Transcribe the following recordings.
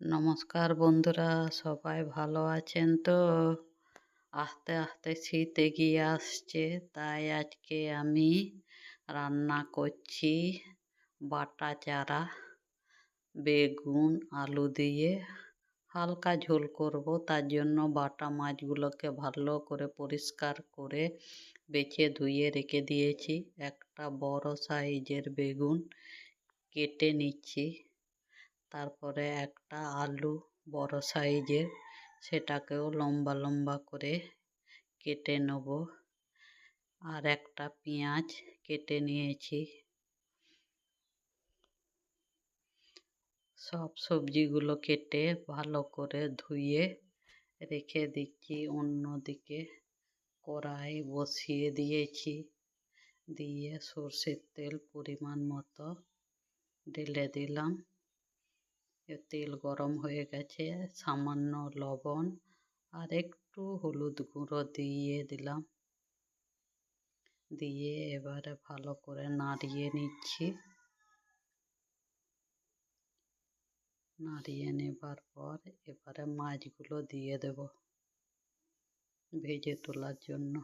নমস্কার বন্ধুরা, সবাই ভালো আছেন তো? আস্তে আস্তে শীত এগিয়ে আসছে, তাই আজকে আমি রান্না করছি বাটা চারা, বেগুন, আলু দিয়ে। হালকা ঝোল করব, তার জন্য বাটা মাছগুলোকে ভালো করে পরিষ্কার করে বেছে ধুয়ে রেখে দিয়েছি। একটা বড় সাইজের বেগুন কেটে নিচ্ছি। তারপরে একটা আলু বড় সাইজের, সেটাকেও লম্বা লম্বা করে কেটে নেব। আর একটা পেঁয়াজ কেটে নিয়েছি। সব সবজিগুলো কেটে ভালো করে ধুয়ে রেখে দিচ্ছি, অন্যদিকে কড়াই বসিয়ে দিয়েছি। দিয়ে সর্ষের তেল পরিমাণ মতো ঢেলে দিলাম। তেল গরম হয়ে গেছে, সামান্য লবণ আর একটু হলুদ গুঁড়ো দিয়ে দিলাম। দিয়ে এবারে ভালো করে নাড়িয়ে নিচ্ছি। নাড়িয়ে নেবার পর এবারে মাছগুলো দিয়ে দেব ভেজে তোলার জন্য।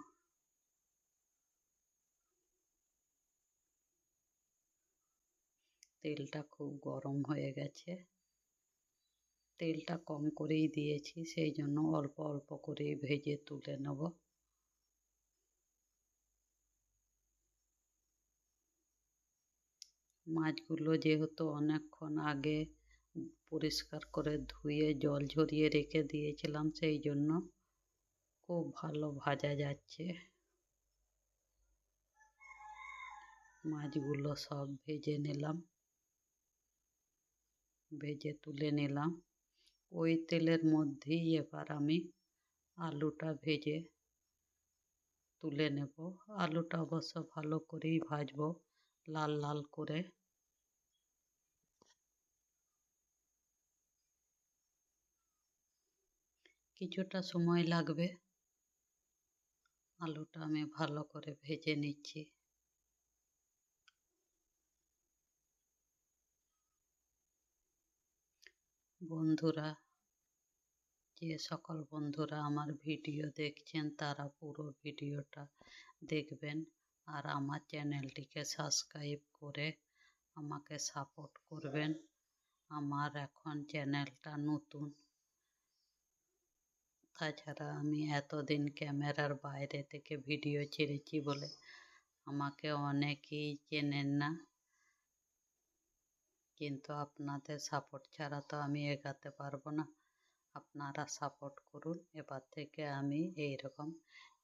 তেলটা খুব গরম হয়ে গেছে। তেলটা কম করেই দিয়েছি, সেই জন্য অল্প অল্প করেই ভেজে তুলে নেব। মাছগুলো যেহেতু অনেকক্ষণ আগে পরিষ্কার করে ধুয়ে জল ঝরিয়ে রেখে দিয়েছিলাম, সেই জন্য খুব ভালো ভাজা যাচ্ছে। মাছগুলো সব ভেজে নিলাম, ভেজে তুলে নিলাম। ওই তেলের মধ্যেই এবার আমি আলুটা ভেজে তুলে নেব। আলুটা অবশ্য ভালো করেই ভাজবো, লাল লাল করে। কিছুটা সময় লাগবে। আলুটা আমি ভালো করে ভেজে নিচ্ছি। বন্ধুরা যে সকল বন্ধুরা আমার ভিডিও দেখছেন, তারা পুরো ভিডিওটা দেখবেন আর আমার চ্যানেলটিকে সাবস্ক্রাইব করে আমাকে সাপোর্ট করবেন। আমার এখন চ্যানেলটা নতুন। তাছাড়া আমি এতদিন ক্যামেরার বাইরে থেকে ভিডিও ছেড়েছি বলে আমাকে অনেকেই চেনেন না। কিন্তু আপনাদের সাপোর্ট ছাড়া তো আমি এগাতে পারব না। আপনারা সাপোর্ট করুন। এবার থেকে আমি এই রকম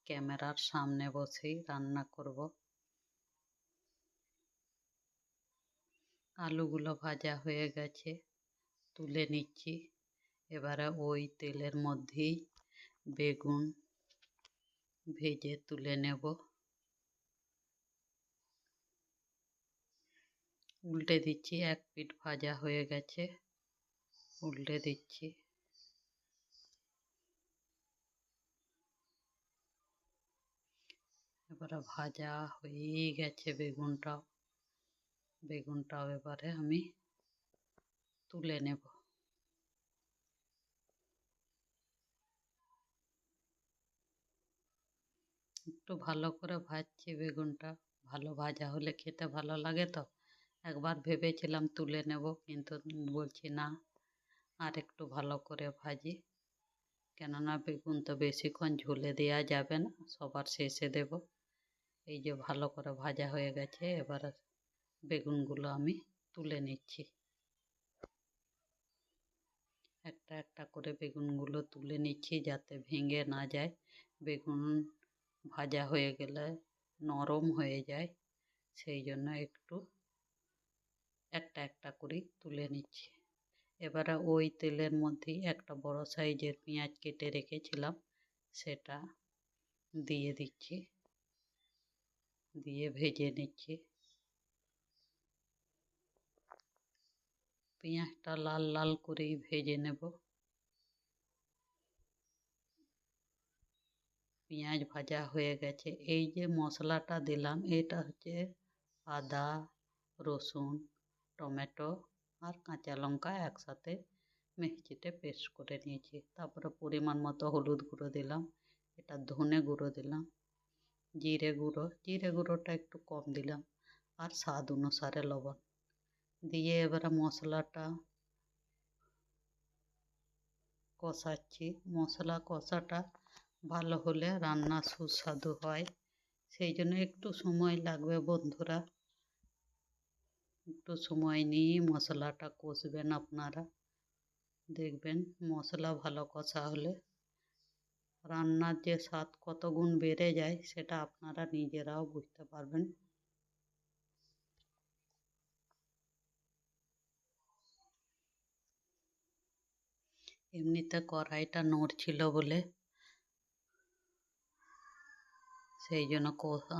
ক্যামেরার সামনে বসেই রান্না করব। আলুগুলো ভাজা হয়ে গেছে, তুলে নিচ্ছি। এবারে ওই তেলের মধ্যেই বেগুন ভেজে তুলে নেব। উল্টে দিচ্ছি, এক পিঠ ভাজা হয়ে গেছে, উল্টে দিচ্ছি। এবারে ভাজা হয়েই গেছে বেগুনটাও। বেগুনটাও এবারে আমি তুলে নেব। একটু ভালো করে ভাজছি বেগুনটা। ভালো ভাজা হলে খেতে ভালো লাগে তো। একবার ভেবেছিলাম তুলে নেব, কিন্তু বলছি না। আর একটু ভালো করে ভাজি। কেননা বেগুন তো বেশিক্ষণ ঝুলে দেওয়া যাবে না, সবার শেষে দেব। এই যে ভালো করে ভাজা হয়ে গেছে, এবার বেগুনগুলো আমি তুলে নিচ্ছি। একটা একটা করে বেগুনগুলো তুলে নিচ্ছি যাতে ভেঙে না যায়। বেগুন ভাজা হয়ে গেলে নরম হয়ে যায়, সেই জন্য একটু একটা একটা করেই তুলে নিচ্ছি। এবারে ওই তেলের মধ্যেই একটা বড় সাইজের পেঁয়াজ কেটে রেখেছিলাম, সেটা দিয়ে দিচ্ছি। দিয়ে ভেজে নিচ্ছি পেঁয়াজটা লাল লাল করেই ভেজে নেব পেঁয়াজ ভাজা হয়ে গেছে এই যে মশলাটা দিলাম এটা হচ্ছে আদা রসুন টমেটো আর কাঁচা লঙ্কা একসাথে মিক্সিতে পেস্ট করে নিয়েছি তারপরে পরিমাণ মতো হলুদ গুঁড়ো দিলাম এটা ধনে গুঁড়ো দিলাম জিরে গুঁড়ো, জিরে গুঁড়োটা একটু কম দিলাম, আর স্বাদ অনুসারে লবণ। দিয়ে এবারে মশলাটা কষাচ্ছি। মশলা কষাটা ভালো হলে রান্না সুস্বাদু হয়, সেই জন্য একটু সময় লাগবে বন্ধুরা। একটু সময় নিয়ে মশলাটা কষবেন আপনারা। দেখবেন মশলা ভালো কষা হলে রান্নার যে স্বাদ কত গুণ বেড়ে যায়, সেটা আপনারা নিজেরাও বুঝতে পারবেন। এমনিতে কড়াইটা নড়ছিল বলে সেই জন্য কষা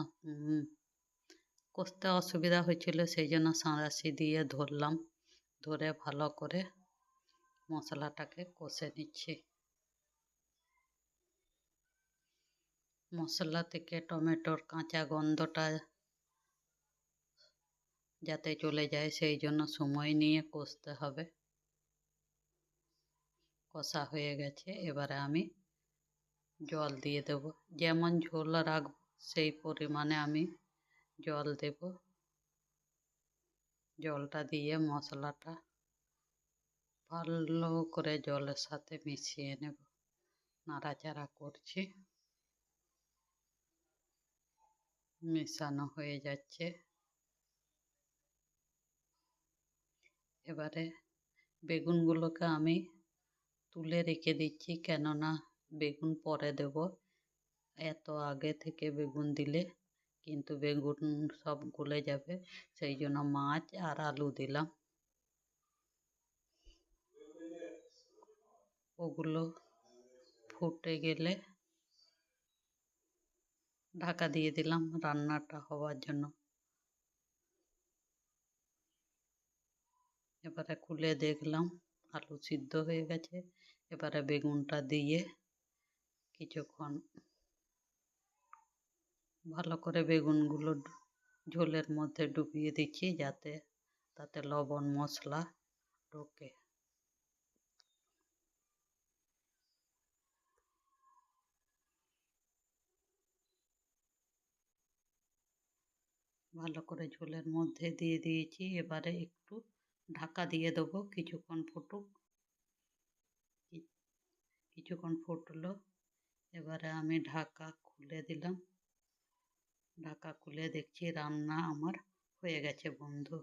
কষতে অসুবিধা হয়েছিল, সেই জন্য সাঁড়াশি দিয়ে ধরলাম। ধরে ভালো করে মশলাটাকে কষে নিচ্ছি। মশলা থেকে টমেটোর কাঁচা গন্ধটা যাতে চলে যায়, সেই জন্য সময় নিয়ে কষতে হবে। কষা হয়ে গেছে, এবারে আমি জল দিয়ে দেব। যেমন ঝোল রাখব, সেই পরিমাণে আমি জল দেব। জলটা দিয়ে মশলাটা ভালো করে জলের সাথে মিশিয়ে নেব। নাড়াচাড়া করছি। মেশানো হয়ে যাচ্ছে। এবারে বেগুনগুলোকে আমি তুলে রেখে দিচ্ছি, কেননা বেগুন পরে দেব। এত আগে থেকে বেগুন দিলে কিন্তু বেগুন সব গলে যাবে, সেই জন্য মাছ আর আলু দিলাম। ওগুলো ফুটে গেলে ঢাকা দিয়ে দিলাম রান্নাটা হওয়ার জন্য। এবারে খুলে দেখলাম আলু সিদ্ধ হয়ে গেছে। এবারে বেগুনটা দিয়ে কিছুক্ষণ ভালো করে বেগুনগুলো ঝোলের মধ্যে ডুবিয়ে দিচ্ছি যাতে তাতে লবণ মশলা ঢোকে। ভালো করে ঝোলের মধ্যে দিয়ে দিয়েছি। এবারে একটু ঢাকা দিয়ে দেবো। কিছুক্ষণ ফুটুক। কিছুক্ষণ ফুটলো। এবারে আমি ঢাকা খুলে দিলাম। ঢাকা খুলে দেখছি রান্না আমার হয়ে গেছে বন্ধু।